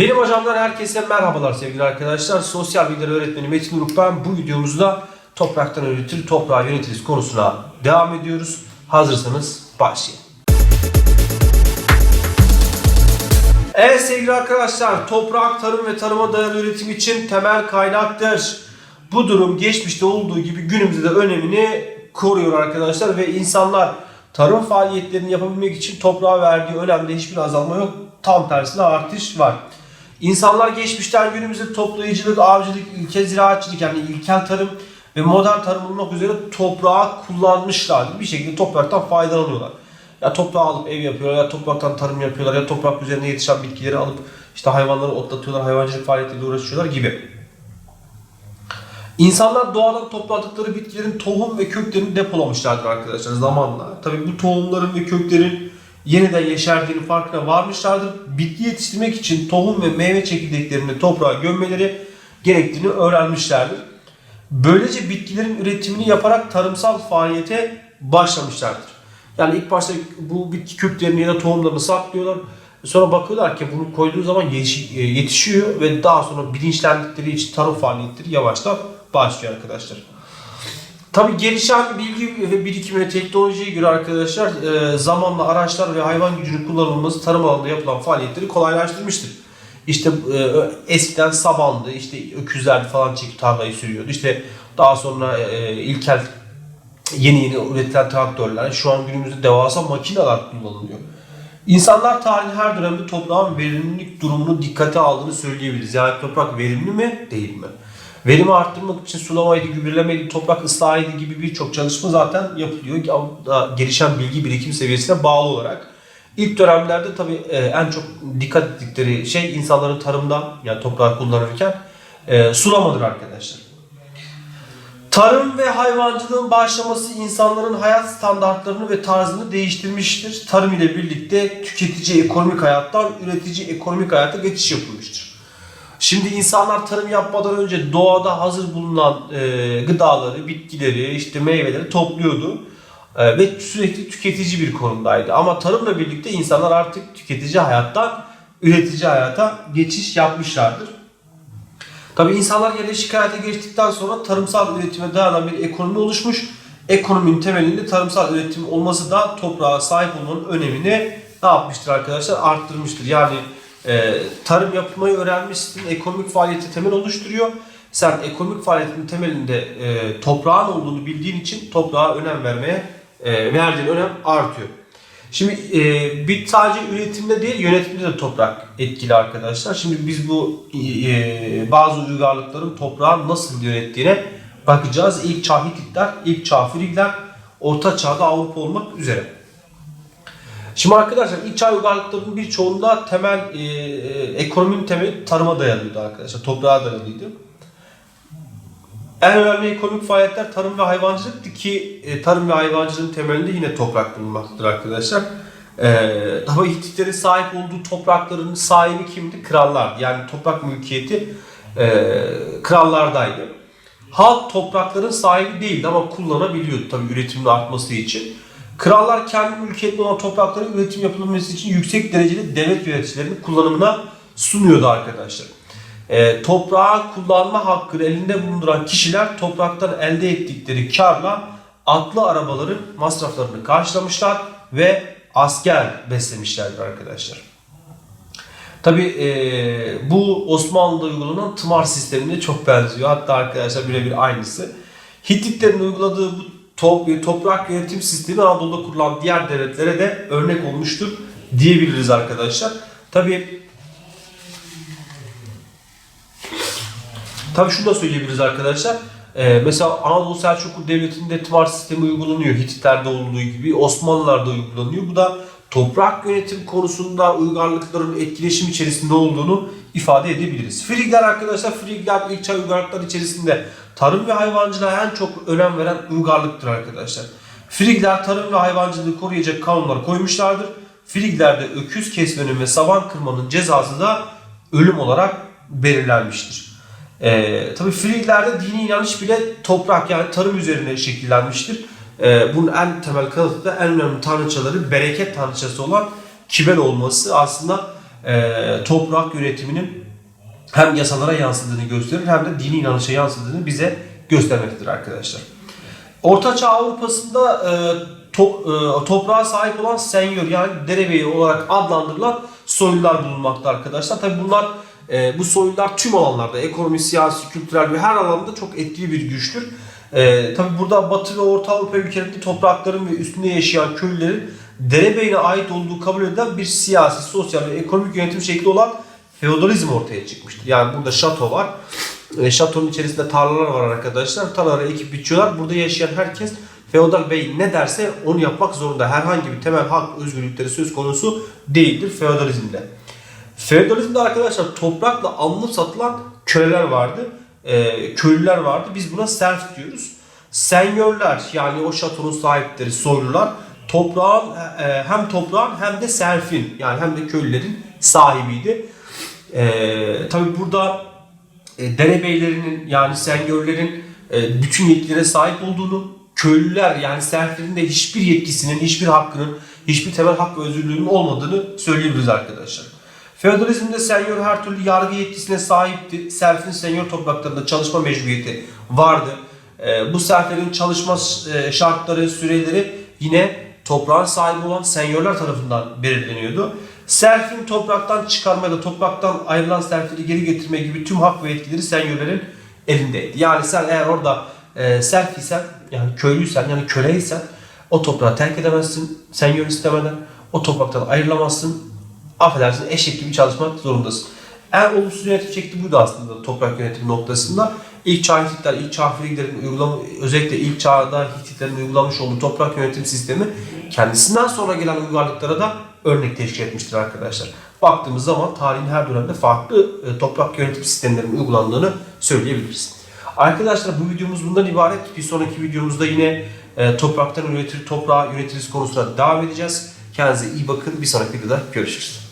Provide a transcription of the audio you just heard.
Benim hocamdan herkese merhabalar sevgili arkadaşlar. Sosyal bilgiler öğretmeni Metin Uruk ben. Bu videomuzda topraktan üretir, toprağı yönetiriz konusuna devam ediyoruz. Hazırsanız başlayalım. Evet sevgili arkadaşlar, toprak tarım ve tarıma dayalı üretim için temel kaynaktır. Bu durum geçmişte olduğu gibi günümüzde de önemini koruyor arkadaşlar ve insanlar tarım faaliyetlerini yapabilmek için toprağa verdiği önemde hiçbir azalma yok. Tam tersine artış var. İnsanlar geçmişten günümüzde toplayıcılık, avcılık, ilkel ziraatçılık yani ilkel tarım ve modern tarım olmak üzere toprağı kullanmışlardır. Bir şekilde topraktan faydalanıyorlar. Ya toprağı alıp ev yapıyorlar, ya topraktan tarım yapıyorlar, ya toprak üzerinde yetişen bitkileri alıp işte hayvanları otlatıyorlar, hayvancılık faaliyetleriyle uğraşıyorlar gibi. İnsanlar doğadan topladıkları bitkilerin tohum ve köklerini depolamışlardır arkadaşlar zamanla. Tabii bu tohumların ve köklerin yeniden yeşerdiğini farkına varmışlardır. Bitki yetiştirmek için tohum ve meyve çekirdeklerini toprağa gömmeleri gerektiğini öğrenmişlerdir. Böylece bitkilerin üretimini yaparak tarımsal faaliyete başlamışlardır. Yani ilk başta bu bitki köklerini ya da tohumlarını saklıyorlar. Sonra bakıyorlar ki bunu koyduğu zaman e, yetişiyor ve daha sonra bilinçlendikleri için tarım faaliyetleri yavaştan başlıyor arkadaşlar. Tabi gelişen bilgi ve birikimine teknolojiye göre arkadaşlar e, zamanla araçlar ve hayvan gücünün kullanılması tarım alanında yapılan faaliyetleri kolaylaştırmıştır. İşte e, eskiden sabandı, işte öküzlerdi falan çekip tarlayı sürüyordu. İşte daha sonra e, ilkel yeni yeni üretilen traktörler, şu an günümüzde devasa makineler kullanılıyor. İnsanlar tarihin her dönemde toprağın verimlilik durumunu dikkate aldığını söyleyebiliriz. Yani toprak verimli mi, değil mi? Verimi arttırmak için sulamaydı, gübrelemeydi, toprak ıslahıydı gibi birçok çalışma zaten yapılıyor. Gelişen bilgi birikim seviyesine bağlı olarak. İlk dönemlerde tabii e, en çok dikkat ettikleri şey insanların tarımda yani toprağı kullanırken e, sulamadır arkadaşlar. Tarım ve hayvancılığın başlaması insanların hayat standartlarını ve tarzını değiştirmiştir. Tarım ile birlikte tüketici ekonomik hayattan üretici ekonomik hayata geçiş yapılmıştır. Şimdi insanlar tarım yapmadan önce doğada hazır bulunan e, gıdaları, bitkileri, işte meyveleri topluyordu. E, ve sürekli tüketici bir konumdaydı. Ama tarımla birlikte insanlar artık tüketici hayattan üretici hayata geçiş yapmışlardır. Tabii insanlar yerleşik hayata geçtikten sonra tarımsal üretime dayanan bir ekonomi oluşmuş. Ekonominin temelinde tarımsal üretim olması da toprağa sahip olmanın önemini ne yapmıştır arkadaşlar? Arttırmıştır. Yani e, tarım yapmayı öğrenmişsin, ekonomik faaliyeti temel oluşturuyor. Sen ekonomik faaliyetin temelinde e, toprağın olduğunu bildiğin için toprağa önem vermeye e, verdiğin önem artıyor. Şimdi e, bir sadece üretimde değil yönetimde de toprak etkili arkadaşlar. Şimdi biz bu e, bazı uygarlıkların toprağı nasıl yönettiğine bakacağız. İlk çağ Hititler, ilk çağ Frigler, orta çağda Avrupa olmak üzere. Şimdi arkadaşlar ilk çağ uygarlıklarının birçoğunda temel e, e, ekonominin temeli tarıma dayalıydı arkadaşlar. Toprağa dayalıydı. En önemli ekonomik faaliyetler tarım ve hayvancılıktı ki e, tarım ve hayvancılığın temelinde yine toprak bulunmaktadır arkadaşlar. E, tabii Hititlerin sahip olduğu toprakların sahibi kimdi? Krallardı. Yani toprak mülkiyeti e, krallardaydı. Halk toprakların sahibi değildi ama kullanabiliyordu tabii üretimin artması için. Krallar kendi mülkiyetli olan toprakların üretim yapılması için yüksek dereceli devlet yöneticilerinin kullanımına sunuyordu arkadaşlar. E, toprağı kullanma hakkını elinde bulunduran kişiler topraktan elde ettikleri karla atlı arabaların masraflarını karşılamışlar ve asker beslemişlerdir arkadaşlar. Tabi e, bu Osmanlı'da uygulanan tımar sistemine çok benziyor. Hatta arkadaşlar birebir aynısı. Hititlerin uyguladığı bu top, toprak yönetim sistemi Anadolu'da kurulan diğer devletlere de örnek olmuştur diyebiliriz arkadaşlar. Tabi Tabii şunu da söyleyebiliriz arkadaşlar. Ee, mesela Anadolu Selçuklu Devleti'nde tımar sistemi uygulanıyor. Hititler'de olduğu gibi Osmanlılar'da uygulanıyor. Bu da toprak yönetim konusunda uygarlıkların etkileşim içerisinde olduğunu ifade edebiliriz. Frigler arkadaşlar, Frigler ilk çağ uygarlıklar içerisinde tarım ve hayvancılığa en çok önem veren uygarlıktır arkadaşlar. Frigler tarım ve hayvancılığı koruyacak kanunlar koymuşlardır. Friglerde öküz kesmenin ve saban kırmanın cezası da ölüm olarak belirlenmiştir. Ee, tabii Friglerde dini inanış bile toprak yani tarım üzerine şekillenmiştir. Ee, bunun en temel kanıtı da en önemli tanrıçaları bereket tanrıçası olan Kibel olması aslında e, toprak yönetiminin hem yasalara yansıdığını gösterir hem de dini inanışa yansıdığını bize göstermektedir arkadaşlar. Ortaçağ Avrupa'sında e, to- e, toprağa sahip olan senyör yani derebeyi olarak adlandırılan soylular bulunmakta arkadaşlar. Tabi bunlar e, bu soylular tüm alanlarda ekonomi, siyasi, kültürel ve her alanda çok etkili bir güçtür. E, Tabi burada Batı ve Orta Avrupa ülkelerinde toprakların ve üstünde yaşayan köylülerin derebeyine ait olduğu kabul edilen bir siyasi, sosyal ve ekonomik yönetim şekli olan feodalizm ortaya çıkmıştır. Yani burada şato var. E, şatonun içerisinde tarlalar var arkadaşlar. Tarlalara ekip biçiyorlar. Burada yaşayan herkes feodal bey ne derse onu yapmak zorunda. Herhangi bir temel hak özgürlükleri söz konusu değildir feodalizmde. Feodalizmde arkadaşlar toprakla alınıp satılan köleler vardı. E, köylüler vardı. Biz buna serf diyoruz. Senyörler yani o şatonun sahipleri, soylular toprağın e, hem toprağın hem de serfin yani hem de köylülerin sahibiydi. E, tabii burada e, derebeylerinin yani senyörlerin e, bütün yetkilere sahip olduğunu, köylüler yani serflerin de hiçbir yetkisinin, hiçbir hakkının, hiçbir temel hak ve özgürlüğünün olmadığını söyleyebiliriz arkadaşlar. Feodalizmde senyör her türlü yargı yetkisine sahipti. Serfin senyör topraklarında çalışma mecburiyeti vardı. E, bu serflerin çalışma e, şartları, süreleri yine toprağın sahibi olan senyörler tarafından belirleniyordu. Serfin topraktan çıkarma ya da topraktan ayrılan serfleri geri getirme gibi tüm hak ve yetkileri senyörlerin elindeydi. Yani sen eğer orada e, serf isen yani köylüysen yani köleysen o toprağı terk edemezsin senyör istemeden. O topraktan ayrılamazsın. Affedersin eşek gibi çalışmak zorundasın. En olumsuz yönetim şekli buydu aslında toprak yönetimi noktasında. İlk çağ Hititler, ilk çağ Friglerin uygulama, özellikle ilk çağda Hititlerin uygulamış olduğu toprak yönetim sistemi kendisinden sonra gelen uygarlıklara da örnek teşkil etmiştir arkadaşlar. Baktığımız zaman tarihin her dönemde farklı e, toprak yönetim sistemlerinin uygulandığını söyleyebiliriz. Arkadaşlar bu videomuz bundan ibaret. Bir sonraki videomuzda yine e, topraktan üretir, toprağı yönetiriz konusuna devam edeceğiz. Kendinize iyi bakın. Bir sonraki videoda görüşürüz.